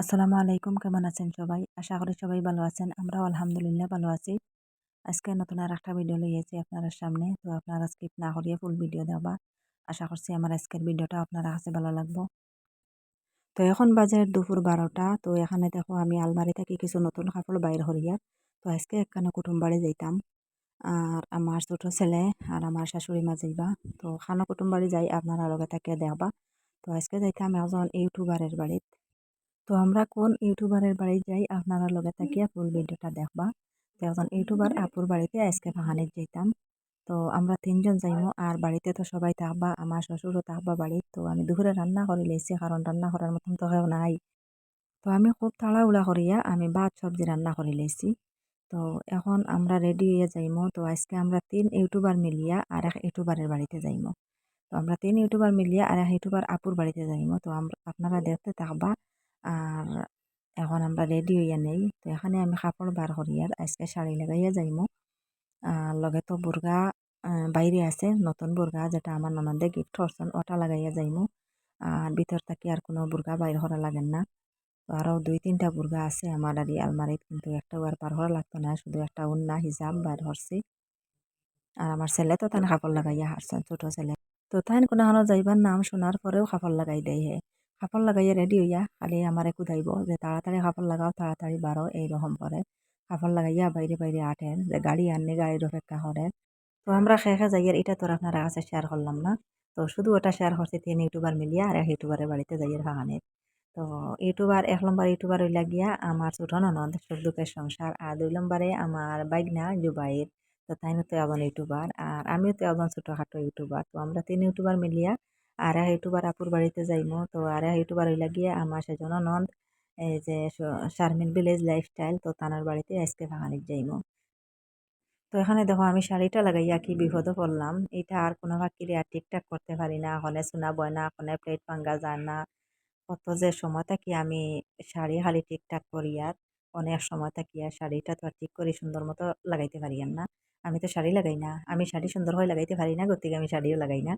আসসালামু আলাইকুম, কেমন আছেন সবাই? আশা করি সবাই ভালো আছেন। আমরাও আলহামদুলিল্লাহ ভালো আছি। আজকে নতুন আর একটা ভিডিও লইয়েছি আপনার সামনে। তো আপনারা স্কিপ না করিয়ে ফুল ভিডিও দেওয়া আশা করছি আমার আজকের ভিডিওটা আপনারা কাছে ভালো লাগবো। তো এখন বাজে দুপুর বারোটা। তো এখানে দেখো আমি আলমারি থেকে কিছু নতুন কাপড় বাইর করিয়া, তো আজকে একখানে কুটুম বাড়ি যাইতাম। আর আমার ছোট ছেলে আর আমার শাশুড়ি মা যাইবা। তো খানো কুটুম বাড়ি যাই, আপনারা লগে থাকে দেখবা। তো আজকে যাইতাম একজন ইউটিউবারের বাড়িত। তো আমরা কোন ইউটিউবারের বাড়ি যাই, আপনারা লগে থাকিয়া ফুল ভিডিওটা দেখবা। তো একজন ইউটিউবার আপুর বাড়িতে আজকে কাহানির যাইতাম। তো আমরা তিনজন যাইমো, আর বাড়িতে তো সবাই থাকবা আমার শ্বশুরও থাকবা বাড়িত তো আমি দুপুরে রান্না করে লেছি কারণ রান্না করার মতন তো কেউ নাই। তো আমি খুব তাড়াহুড়া করিয়া আমি ভাত, সবজি রান্না করে লেছি তো এখন আমরা রেডি হয়ে যাইমো। তো আজকে আমরা তিন ইউটিউবার মিলিয়া আর এক ইউটিউবারের বাড়িতে যাইমো। তো আমরা তিন ইউটিউবার মিলিয়া আর এক ইউটিউবার আপুর বাড়িতে যাইমো। তো আমরা আপনারা দেখতে থাকবা আর এখন আমরা রেডি হইয়া নেই। তো এখানে আমি কাপড় বার করি আর আজকে শাড়ি লাগাইয়া যাইমো। লগে তো বুর্গা বাইরে আছে। নতুন বুর্গা যেটা আমার ননন্দে গিফট করছেন ওটা লাগাইয়া যাইমো। আর ভিতর থাকি আর কোনো বুর্গা বাইর করা লাগেন না। তো আরও দুই তিনটা বুর্গা আছে আমার আর আলমারিত কিন্তু একটাও আর পার করা লাগতো না। শুধু একটা উন্না, হিজাব বার করছি আর আমার ছেলে তো তান কাপড় লাগাইয়া হারছেন ছোট ছেলে। তো তাই কোনো যাইবার নাম শোনার পরেও কাপড় লাগাই দেয় হে কাপড় লাগাইয়া রেডি হইয়া খালি আমারে কুদাইব যে তাড়াতাড়ি কাপড় লাগাও তাড়াতাড়ি বারো এইরকম করে কাপড় লাগাইয়া বাইরে বাইরে আঠেন যে গাড়ি আননি গাড়ির অপেক্ষা করেন তো আমরা খেয়ে যাই আর এটা তোর আপনার কাছে শেয়ার করলাম না? তো শুধু ওটা শেয়ার করছি তিন ইউটিউবার মিলিয়া আর এক ইউটিউবারের বাড়িতে যাইয়ের কাহানির তো ইউটিউবার এক নম্বর ইউটিউবার হইলা গিয়া আমার ছোট ননদ সুখদুখের সংসার আর দুই নম্বরে আমার বাইগনা জুবাইর তো তাই তো ইউটিউবার আর আমিও তো একজন ছোটোখাটো ইউটিউবার তো আমরা তিন ইউটিউবার মিলিয়া আর এক ইউটিউবার আপুর বাড়িতে যাইমো। তো আর এক ইউটিউবার হইলা গিয়ে আমার সেজন নন্দ এই যে শারমিন ভিলেজ লাইফস্টাইল তো তানার বাড়িতে আজকে ভাঙানিক যাইমো। তো এখানে দেখো আমি শাড়িটা লাগাইয়া কি বিপদে পড়লাম। এটা আর কোনো বাকিরে আর ঠিকঠাক করতে পারি না। হলে সোনা বয় না হলে প্লেট ভাঙ্গা যায় না। কত যে সময় থাকি আমি শাড়ি খালি ঠিকঠাক করি আর অনেক সময় থাকি আর শাড়িটা তো আর ঠিক করে সুন্দর মতো লাগাইতে পারি না। আমি তো শাড়ি লাগাই না। আমি শাড়ি সুন্দর হয়ে লাগাইতে পারি না, গতিকে আমি শাড়িও লাগাই না।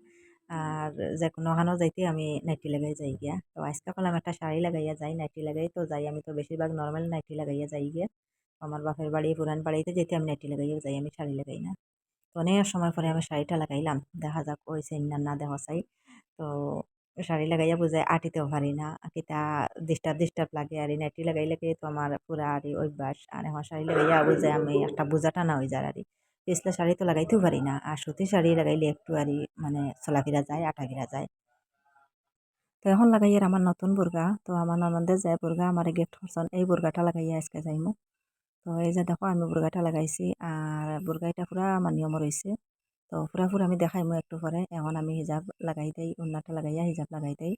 আর যে কোনো ওখানেও যাইতে আমি নাইটি লাগাই যাই গিয়া। তো আজকে করলাম একটা শাড়ি লাগাইয়া যাই, নাইটি লাগাই, তো যাই আমি তো বেশিরভাগ নর্মাল নাইটি লাগাইয়া যাই গিয়া। আমার বাপের বাড়ি, পুরান বাড়িতে যেতে আমি নাইটি লাগাইয়া যাই, আমি শাড়ি লাগাই না। তো অনেক সময় পরে আমি শাড়িটা লাগাইলাম, দেখা যাক ওইসে না না দেখা চাই। তো শাড়ি লাগাইয়া বুঝাই আটিতেও পারি না কিতা ডিস্টার্ব ডিস্টার্ব লাগে, আর নাইটি লাগাইলে তো আমার পুরা আর অভ্যাস। আর এখন শাড়ি লাগাইয়া বুঝাই আমি একটা বোঝা টানা হয়ে যায় আর পিছলা শাড়ি তো লাগাইতেও পারি না। আর সুতির শাড়ি লাগাইলে একটু আর মানে চলাফেরা যায় আটা গিরা যায়। তো এখন লাগাইয়ার আমার নতুন বুর্গা। তো আমার ননন্দে যায় বুর্গা, আমার গিফট করছেন এই বুর্গাটা লাগাইয়া আজকে যাইমো। তো এই যে দেখো, আমি বুর্গাটা লাগাইছি। আর বুর্গাইটা পুরা আমার নিয়ম রয়েছে তো পুরা পুরা আমি দেখাইমো একটু পরে। এখন আমি হিজাব লাগাই দেই উন্নাটা লাগাইয়া হিজাব লাগাই দেই।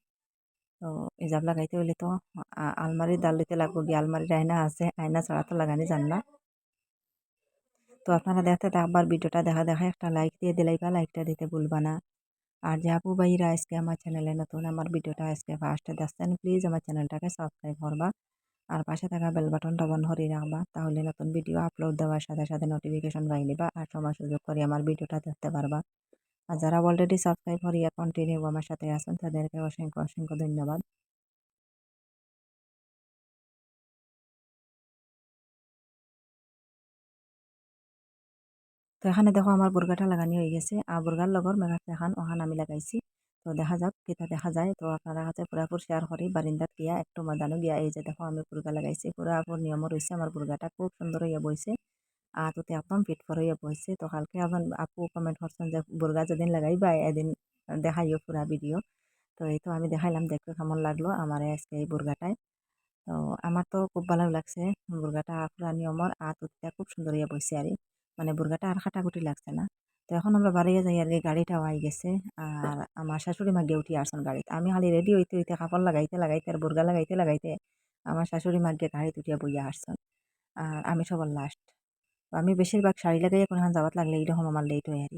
তো হিজাব লাগাইতে হইলে তো আলমারির দাল দিতে লাগবো। গিয়ে আলমারির আয়না আছে। আয়না ছাড়া তো লাগানি যান না। তো আপনারা দেখতে থাকবার ভিডিওটা দেখা দেখা একটা লাইক দিয়ে দিলাই বা লাইকটা দিতে ভুলবা না। আর যে আপু ভাইরা আজকে আমার চ্যানেলে নতুন, আমার ভিডিওটা আজকে ফার্স্টে দেখছেন প্লিজ আমার চ্যানেলটাকে সাবস্ক্রাইব করবা। আর পাশে থাকা বেল বাটনটা বন্ধ করে রাখবা, তাহলে নতুন ভিডিও আপলোড দেওয়ার সাথে সাথে নোটিফিকেশন পাই নিবা আর সময় সুযোগ করে আমার ভিডিওটা দেখতে পারবা। আর যারা অলরেডি সাবস্ক্রাইব করিয়া কন্টিনিউ আমার সাথে আছেন, তাদেরকে অসংখ্য অসংখ্য ধন্যবাদ। তো এখানে দেখো আমার বুর্গাটা লাগানি হয়ে গেছে। আর বুর্গার লগর মেঘাতে এখন ওখান আমি লাগাইছি। তো দেখা যাক কিতা দেখা যায়। তো আপনারা কাছে পুরাপুর শেয়ার করি। বারিন্দাত গিয়া একটু ময়দানো গিয়া এই যে দেখো আমি বুর্গা লাগাইছি। পুরাপুর নিয়ম রয়েছে। আমার বুর্গাটা খুব সুন্দর হইয়া বইছে। আর তোতে একদম ফিট ফর হইয়া বইছে। তো কালকে এখন আপু কমেন্ট করছেন যে বুর্গা যেদিন লাগাইবা, এদিন দেখাইও পুরা ভিডিও তো এই তো আমি দেখাইলাম, দেখতে কেমন লাগল আমার আজকে এই বুর্গাটায়। তো আমার তো খুব ভালো লাগছে। বুর্গাটা পুরা নিয়মর আর তোতে খুব সুন্দর হইয়া বইছে আর। মানে বুর্গাটা আর খাটাকুটি লাগছে না। তো এখন আমরা বাড়িয়ে যাই আর গাড়িটাও আই গেছে। আর আমার শাশুড়ি মা গিয়ে উঠি আসছেন গাড়িতে। আমি খালি রেডি হইতে হইতে কাপড় লাগাইতে লাগাইতে আর বুর্গা লাগাইতে লাগাইতে আমার শাশুড়ি মা গাড়িতে উঠিয়া বইয়া আসছেন আর আমি সবার লাস্ট তো আমি বেশিরভাগ শাড়ি লাগাইয়া কোনো যাওয়াত লাগলে এইরকম আমার লেট হয়ে আর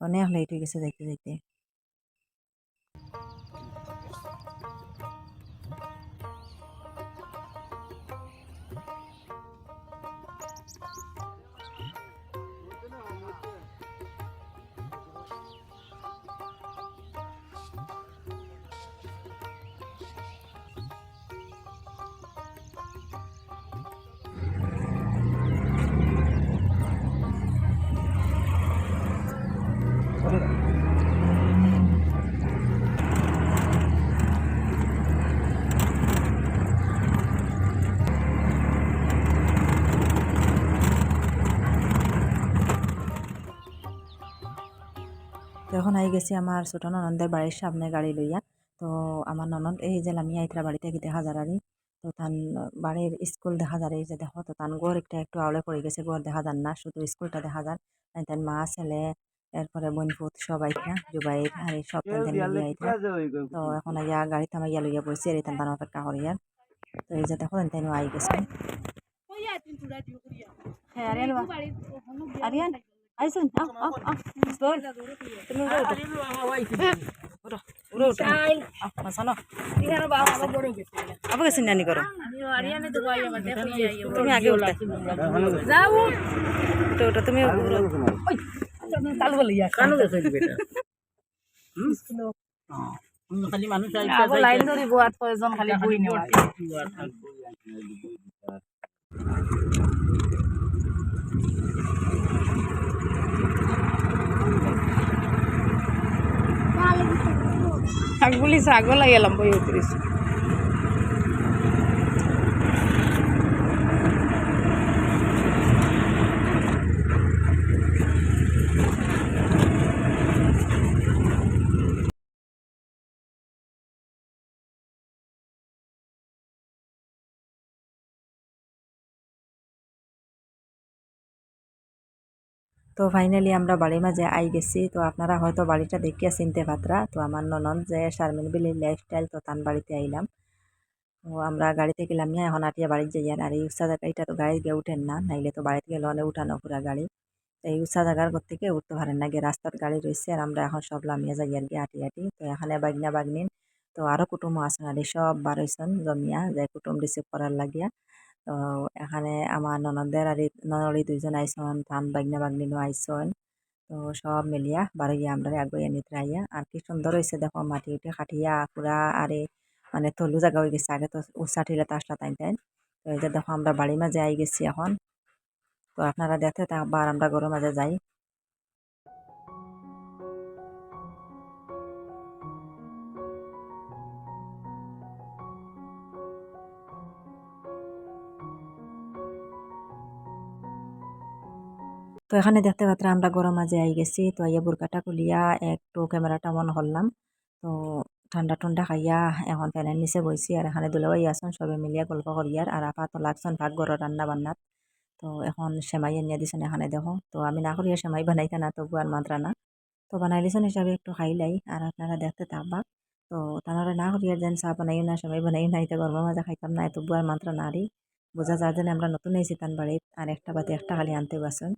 অনেক লেট হয়ে গেছে যাইতে যাইতে। গেছি আমার ছোট ননদের বাড়ির সামনে গাড়ি লইয়া তো আমার ননদ এই যে আমি আইতরা বাড়িতে কি দেখা যারারি তো তান বাড়ির স্কুল দেখা যার এই যে দেখো তো তান ঘর একটা একটু আওলে পড়ে গেছে ঘর দেখা যান না শুধু স্কুলটা দেখা যান তান মা ছেলে এরপরে বনফুত সব আইতরা জুবাই আর এই সব তো এখন আইয়া গাড়ি থামাইয়া লইয়া বসে আর তান তান অপেক্ষা করিয়ার তো এই যে দেখো তান আই গেছে হ্যাঁ আরিয়ান আরিয়ান আইসুন আও আও আও বল তুমি আও মাসানো আবার আগে উঠতে তো ওটা তুমি খালি মানুষ লাইন ধরিব আর কয়জন খালি বই নেওয়া ছাগলি ছাগল আইলাম বই উতরিস তো ফাইনালি আমরা বাড়ির মাঝে আই গেছি। তো আপনারা হয়তো বাড়িটা দেখিয়া চিনতে পাত্রা। তো আমার ননদ যে শারমিন বিলির লাইফস্টাইল তো তান বাড়িতে আইলাম। তো আমরা গাড়িতে গেলাম না এখন আটিয়া বাড়িতে যাইয়ার আর এই উৎসা জায়গা এটা তো গাড়ি গিয়ে উঠেন না, নাইলে তো বাড়িতে গেলে অনেক উঠানো পুরা গাড়ি। তো এই উৎসা জায়গার ঘর থেকে উঠতে পারেন না গিয়ে রাস্তার গাড়ি রয়েছে আর আমরা এখন সব লামিয়া যাই আর কি আটি আটি। তো এখানে বাগনা বাগনিন, তো আরও কুটুম আছেন আর এই সব বারোইছেন জমিয়া, যে কুটুম রিসিভ করার লাগিয়া। তো এখানে আমার ননদের আর ননদি দুইজন আইসন ধান বাগনা বাগনিনও আইসন। তো সব মিলিয়া গিয়া আমরা আগুয়া নিতে আইয়া, আর কি সুন্দর হয়েছে দেখো, মাটি উঠে খাটিয়া পুরা আরে মানে তলু জায়গা হয়ে গেছে, আগে তো উষা ঠিলে তাসটা তাই তাই তো এই যে দেখো, আমরা বাড়ির মাঝে আই গেছি এখন। তো আপনারা দেখতে আবার আমরা ঘরের মাঝে যাই। তো এখানে দেখতে পাত্রা আমরা গরম মাঝে আই গেছি। তো আইয়া বুরকাটা খুলিয়া একটু ক্যামেরাটা মন হরলাম তো ঠান্ডা ঠান্ডা খাইয়া এখন ফ্যানের নিচে বইছি আর এখানে দুলাবাই আসন সবে মিলিয়া গল্প করিয়ার আর আপা তো লাগছেন ভাগ ঘরের রান্না বান্নাত। তো এখন সেমাই এনিয়া দিছেন এখানে দেখো। তো আমি না করিয়া সেমাই বানাইতে না, তবু আর মাত্রা না। তো বানাই দিছেন হিসাবে একটু খাইলাই আর আপনারা দেখতে থাকবা। তো তারা না করিয়ার যেন চা বানাইও না, সেমাই বানাইও না এটা গরমের মাঝে খাইতাম না তবু আর মাত্রা না রি। বোঝা যায় যেন আমরা নতুন এসেছি তান বাড়িত আর একটা বাদে একটা খালি আনতে বাসন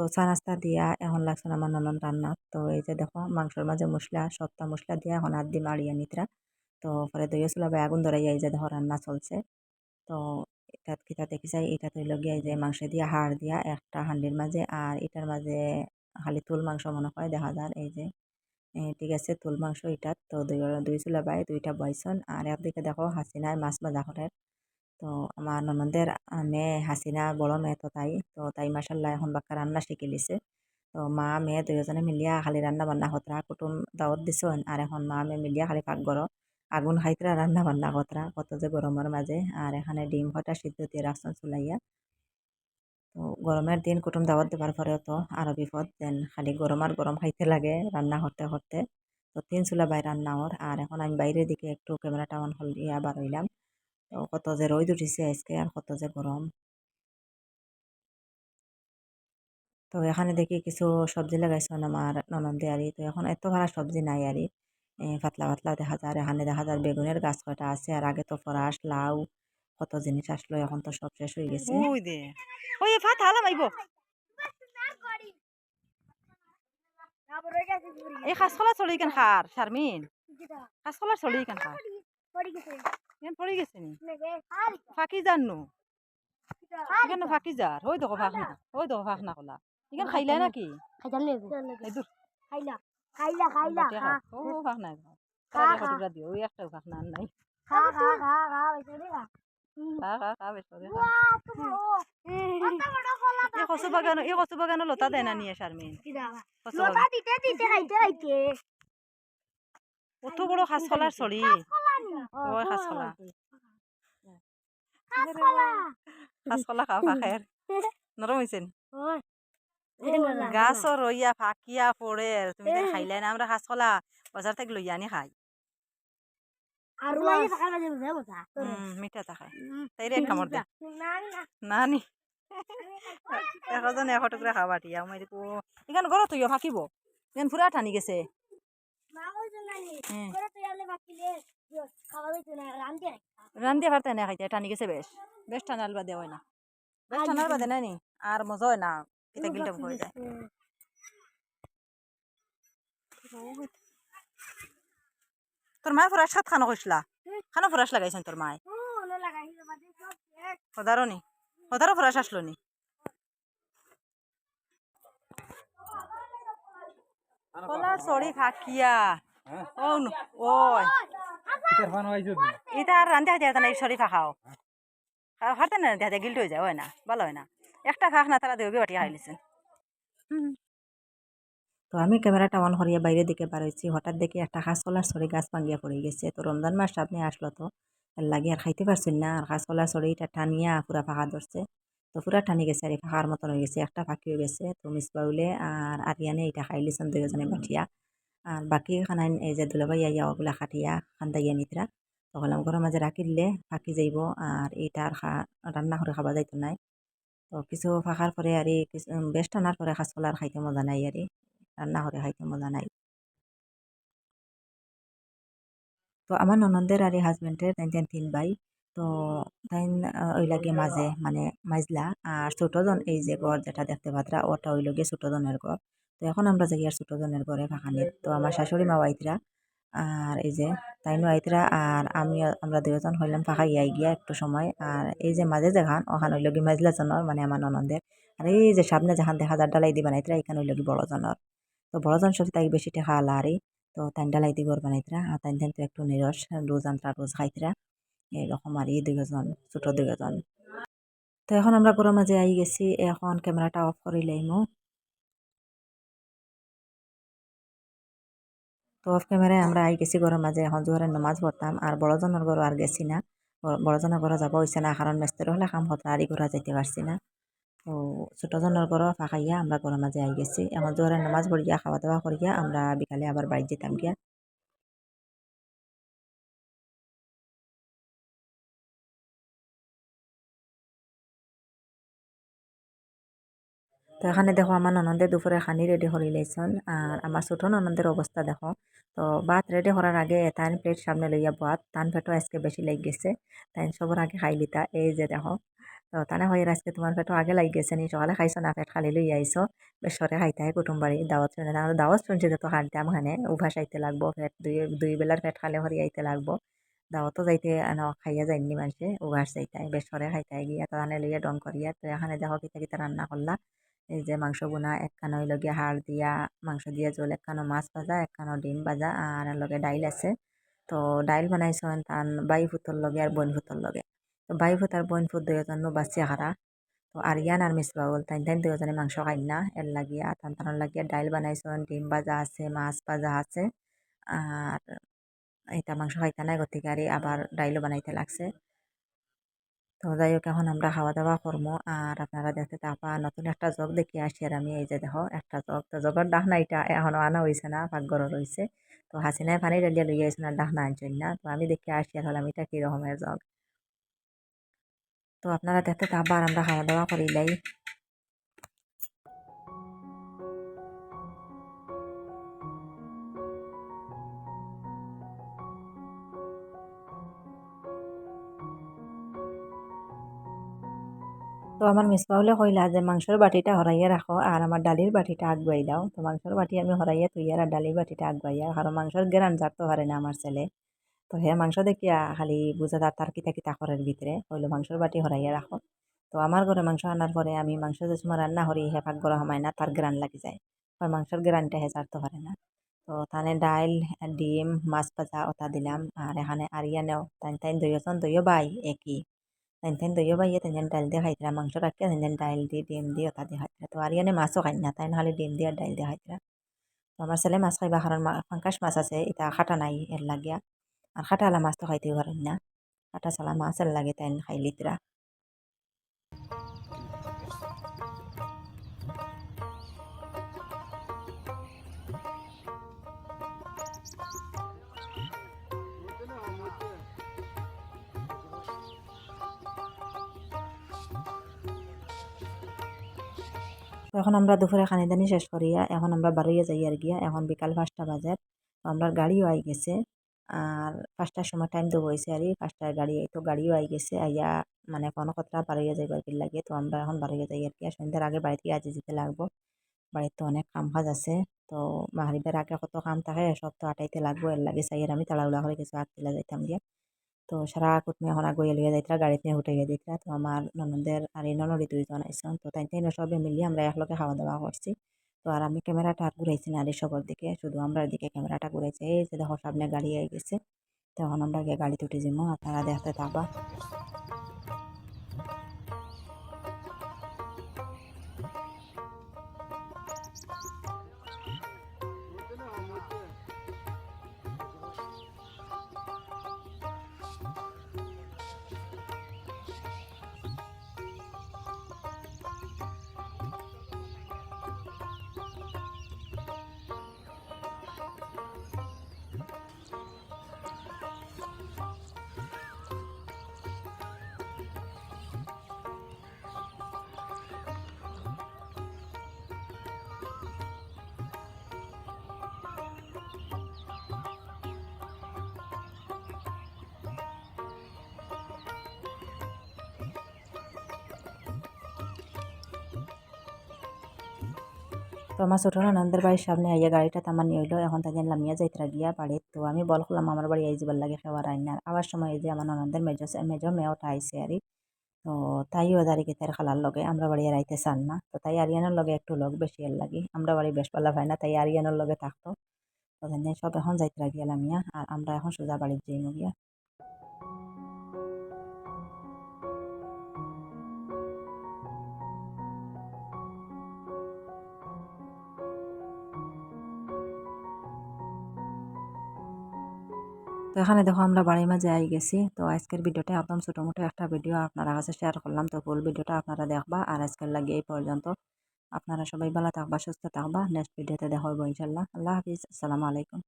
তো চা নাস্তা দিয়া এখন লাগছে না আমার ননন রান্না। তো এই যে দেখো, মাংসের মাঝে মশলা, সবটা মশলা দিয়া এখন আর দি মারিয়া নিতরা তো পরে দইয়া চুলা বা আগুন ধরাইয়া এই যে দেখো রান্না চলছে। তো এটা কিতা দেখি যাই এটা তৈল গিয়া যে মাংস দিয়া হাড় দিয়া একটা হান্ডির মাঝে আর এটার মাঝে খালি তুল মাংস মনে হয়, দেখা যায় এই যে ঠিক আছে, তুল মাংস এটা। তো দুই দুই চুলা বাই দুইটা বয়সন আর একদিকে দেখো হাসিনার মাছ ভাজা করে তো আমার ননদের মেয়ে হাসিনা বড় মেয়ে তো তাই তো তাই মাসাল্লাহ এখন বাক্কা রান্না শিখে লিছে। তো মা, মেয়ে দুজনে মিলিয়া খালি রান্না বান্না হতরা কুটুম দাওয়াত দিছন, আর এখন মা, মেয়ে মিলিয়া খালি পাক গর আগুন খাইতরা রান্না বান্না কতরা, কত যে গরমের মাঝে, আর এখানে ডিম কটা সিদ্ধ দিয়ে রাখছেন চুলাইয়া। তো গরমের দিন কুটুম দাওয়াত দেবার পরেও তো আরও বিপদ, দেন খালি গরম আর গরম খাইতে লাগে রান্না করতে করতে। তো তিন চুলা বাই রান্না ওর, আর এখন আমি বাইরের দিকে একটু ক্যামেরাটা অন হল ইয়া বার হইলাম। তো কত যে রোদ উঠিছে আজকে আর কত যে গরম। তো এখানে দেখি কিছু সবজি লাগাইছেন আমার ননদে আরি। তো এখন এত ভাড়া সবজি নাই আরি। পাতলা পাতলা দেখা যায় এখানে দেখা যায় বেগুনের গাছ কয়টা আছে, আর আগে তো ফরাস লাউ, কত জিনিস আসলো, এখন তো সব শেষ হয়ে গেছে। এই কাঁচকলা চলি কেন খার, শারমিন? কাঁচকলার চলি কেন খার? কেন পড়ে গেছে নি? ফাঁকি জানো এখানে ফাঁকি যার হই দেখো ফাঁক না হই দেখো ফাঁক না কলা এখানে খাইলাই নাকি দূর। ও। দিও। ওই একটাও ফাঁক না আর নাই। খা খা খা বেশ করে খা কচু বাগান এই কচু বাগানো লতা দেয় না নিয়ে শারমিন কত বড় কাঁচকলার চলি ওই কাঁচকলা কাঁচকলা খাও ফাঁকের নরম হয়েছে নি? গাছও রইয়া ফাঁকিয়া পড়ে তুমি তো খাইলাই না আমরা কাঁচকলা বাজার থেকে লইয়া আনি খাই। মিঠা তা খাই তাইরে এক কামড় দে। না। এশ টুকরা খাবা টিয়া মই দেখো এখান ঘৰত থইও ফাঁকিব। এখান ফুৰা টানি গেছে। হুম। রান্ধে পারতে না খাইতে টানি গেছে বেশ। বেশ টানার বাদে হয় না। বেশ টানার বাদে নাই নি? আর মজা হয় না পিতা গিলটা করে যায়। তোর মায় ফরাস সাত খানো কইসলা খানো ফরাস লাগাইছেন তোর মায়? সদারও নি? সদারও ফরাস আসলো নি কলার চড়ি ফাঁকিয়া রান্ধে হাতে না রান্ধে হাতে গিল্ট হয়ে যায় হয় না ভালো হয় না। একটা না তারা দেবে বাটি খাইলিছেন তো আমি ক্যামেরাটা অন করিয়া বাইরে দিকে বার হয়েছি। হঠাৎ দেখি একটা কাঁচকলার সরি গাছ ভাঙ্গিয়া পড়ে গেছে। তো রমজান মাস সামনে আসলো তো। লাগে আর খাইতে পারছেন না। আর কাঁচকলার সরিটা টানিয়া পুরা ফাঁকা ধরছে। তো পুরা টানি গেছে আর এই ফাঁকার মতন হয়ে গেছে। একটা ফাঁকি হয়ে গেছে। তো মিস বাউলে আর আরিয়ানে এটা খাইলিছেন দুজনে বাঠিয়া আর বাকি খানাইন, এই যে দুলাভাই আইয়া ওগুলা খাটিয়া খান্দাইয়া নিতরা। তখন ঘরের মাঝে দিলে ফাঁকি যাইব, আর এইটা আর রান্না করে খাওয়া যাইতো নাই। তো কিছু ফাঁকার পরে আর, কিছু বেশ টানার পরে কাঁচকলা আর খাইতে মজা নাই আর, রান্না করে খাইতে মজা নাই। তো আমার ননদের আর হাজবেন্ডের তাই তিন ভাই। তো তাই ওই লাগে মাঝে মানে মাইজলা, আর ছোটজন এই যে ঘর যেটা দেখতে পাত্রা, ওটা ওই লগে ছোটজনের ঘর তো এখন আমরা যাই আর ছোটজনের ঘরে ফাঁকানির তো আমার শাশুড়ি মা আইতরা। আর এই যে তাইনও আইতরা আর আমি আমরা দুজন হইলাম ফাঁকা গিয়া গিয়া একটু সময়। আর এই যে মাঝে যেখান, ওখান হইল কি মাইজলা জনের মানে আমার ননদের। আর এই যে সামনে যেখান দেখা যার ডালাই দি বানাইতরা এখানে হইল কি বড় জনের। তো বড়জন সব তাই বেশি টেকা আলারি তো তাই ডালাই দি গড় বানাইতরা আর তাই তাই তো একটু নিরস, রোজ আনতরা রোজ খাইতরা। এইরকম আর এই দুইজন, ছোট দুইজন। তো এখন আমরা গরম মাঝে আই গেছি। এখন ক্যামেরাটা অফ করে লাইমু। তো অফ আমরা আই গেছি ঘরের মাঝে। এখন জোহরে নমাজ পড়তাম আর বড়জনের ঘর আর গেছি না। বড়জনের ঘরে যাব হয়েছে না, কারণ মেস্তের হলে কাম হতো, আর ঘোরা যাইতে পারছি না। তো ছোটজনের ঘরও ফাঁকাইয়া আমরা ঘরের মাঝে আই গেছি এখন জোহরে নামাজ পড়িয়া খাওয়া দাওয়া করিয়া আমরা বিকালে আবার বাড়ি যেতাম গিয়া। তো এখানে দেখো আমার ননদে দুপুরে খানি রেডি করে লাইছন আর আমার ছোট ননদের অবস্থা দেখো। তো ভাত রেডি করার আগে তান প্লেট সামনে লইয়া ভাত তান পেটও আজকে বেশি লাগ গেছে তাই সবার আগে খাই লিতা এই যে দেখো। তো তানে হয় আজকে তোমার পেটও আগে লাগ গেছে নি সকালে খাইছো না, পেট খালি লইয়া আইসো বেশরে খাইতে হয় কুটুম বাড়ি দাওয়াত শুনে না দাওয়াত শুনছি তো খাইতাম খানে উভাস আইতে লাগবো, পেট দুই দুই বেলার পেট খালে হরি আইতে লাগবো। দাওয়াতও যাইতে খাইয়া যায়নি মানুষে উভাস যাইতে বেশরে খাইতে গিয়া তো আনে লইয়া ডং করিয়া তো এখানে দেখো কিতা কিতা রান্না করলা এই যে মাংস বোনা একখানো হইল হাড় দিয়া, মাংস দিয়া জোল একখানো মাছ ভাজা একখানো ডিম ভাজা, আর লগে ডাইল আছে। তো ডাইল বানাইছেন তান বাই ফুতর লগে আর বইন ফুতর লগে। তো বাই ফুত আর বইন ফুত দুয়োজন বাচ্চা হারা। তো আরিয়ান আর মিস বাউল তাই তাই দুয়োজনে মাংস খাই না। এর লাগিয়া তান তানোর লাগিয়া ডাইল বানাইছেন, ডিম ভাজা আছে, মাছ ভাজা আছে। আর এটা মাংস খাইতে নাই, গতিকে আবার ডাইলও বানাইতে লাগছে। তো যাই হোক এখন আমরা খাওয়া দাওয়া করব আর আপনারা দেখতে তারপর নতুন একটা জগ দেখি আসি আর আমি এই যে দেখো, একটা জগ তো জগর ডাহনা এটা এখনও আনা হয়েছে না পাকঘর রয়েছে তো হাসিনায় পানি ডালিয়া লইয়া হয়েছে না ডাহনা আনছেন না। তো আমি দেখি আসি আর হলাম এটা কীরকমের জগ তো আপনারা দেখতে তারপর আর আমরা খাওয়া দাওয়া করিলাই তো আমার মিসবাউলে কইলা যে মাংসের বাটিটা হরাইয়া রাখো আর আমার ডালির বাটিটা আগুয়াই দাও। তো মাংসের বাটি আমি হরাইয়া তুইয়ার আর ডালির বাটিটা আগুয়াইয়া কারণ মাংসের গেরান জারতে পারে না আমার ছেলে। তো হে মাংস দেখিয়া খালি বুঝা তার তার কিতা কিতা করার ভিতরে। হইল মাংসের বাটি হরাইয়া রাখো। তো আমার ঘরে মাংস আনার পরে আমি মাংস যে সময় রান্না করি হে পাক গরম হয় না তার গ্রান লাগি যায়। ওই মাংসের গ্রানটা হে জারতে পারে না। তো তানে ডাইল ডিম, মাছ ভাজা ওটা দিলাম। আর এখানে আরিয়া নেও। তাই তাই দইয়জন দইও বাই একই তাই দইও বাইয়ে তাই ডাইল দিয়ে খাইতরা মাংস রাখিয়া তাই ডাইল দিয়ে ডিম দিয়ে ওটা দিয়ে খাইতরা তো আরিয়ানে মাছও খাই না তাই খালি ডিম দিয়ে আর ডাইল দিয়ে খাইতরা তো আমার ছেলে মাছ খাইবা কারণ ফাঙ্কাস মাছ আছে এটা খাটা নাই এর লাগিয়া আর খাটালা মাছ তো খাইতেও পারেন না খাটা চালা মাছ এর লাগে তাই খাই তো এখন আমরা দুপুরে খানিদানি শেষ করিয়া এখন আমরা বারোইয়া যাই আর গিয়া, এখন বিকাল পাঁচটা বাজার তো আমরা গাড়িও আই গেছে। আর পাঁচটার সময় টাইম দেবো হয়েছে আর পাঁচটার গাড়ি, তো গাড়িও আই গেছে, আইয়া মানে কোনো কথা বারোইয়া যাইবার কি লাগে? তো আমরা এখন বারোইয়া যাই আর কি সন্ধ্যার আগে বাড়িতে আজে যেতে লাগবো। বাড়িতে অনেক কাম কাজ আছে, তো মাহরিবের আগে কত কাম থাকে, সব তো আটাইতে লাগবো, এর লাগে চাই আর আমি তাড়াহুড়া করে কিছু আগ তুলে যাইতাম গিয়া। তো সারা কুটমি এখন আগুয়ে লিয়ে যাইতরা, গাড়িতে নিয়ে উঠে দিতরা তো আমার ননদের আর এই ননদি দুইজন আইসন। তো তাই তাই সবে মিলিয়ে আমরা একলগে খাওয়া দাওয়া করছি। তো আর আমি ক্যামেরাটা আর ঘুরাইছি না আর সবার দিকে, শুধু আমরা দিকে ক্যামেরাটা ঘুরাইছি। এই যে দেখো, সামনে গাড়ি আই গেছে তখন আমরা গিয়ে গাড়িতে উঠে যাব আপনারা দেখতে থাকবা। তো আমার ছোটো ননদের বাড়ির সামনে আইয়া গাড়িটা তামান নিয়ে হইল। এখন তাদের লামিয়া যাইতরা গিয়া বাড়ির। তো আমি বল করলাম, আমার বাড়ি আই যাবার লাগে খাবার আইনার আবার সময় এই যে আমার ননদের মেজো মেজো মেয়েটা আইসে আরই। তো তাইও দাঁড়িয়ে তার খালার লগে, আমরা বাড়ি আর আইতে চান না। তো তাই আরিয়ানোর লগে একটু লগ বেশি এর লাগি। আমরা বাড়ি বেশ পাল্লা ভাই না, তাই আরিয়ানোর লগে থাকতো। তো সব এখন যাইতরা গিয়া লামিয়া আর আমরা এখন সোজা বাড়ির যাই গিয়া। এখানে দেখো আমরা বাড়ির মাঝে আই গেছি। তো আজকের ভিডিওটা একদম ছোটো মোটো একটা ভিডিও। আপনারা কাছে শেয়ার করলাম। তো ফুল ভিডিওটা আপনারা দেখবা। আর আজকের লাগে এই পর্যন্ত। আপনারা সবাই ভালো থাকবা, সুস্থ থাকবা। নেক্সট ভিডিওতে দেখা হইব ইনশাল্লাহ আল্লাহ হাফিজ। আসসালামু আলাইকুম।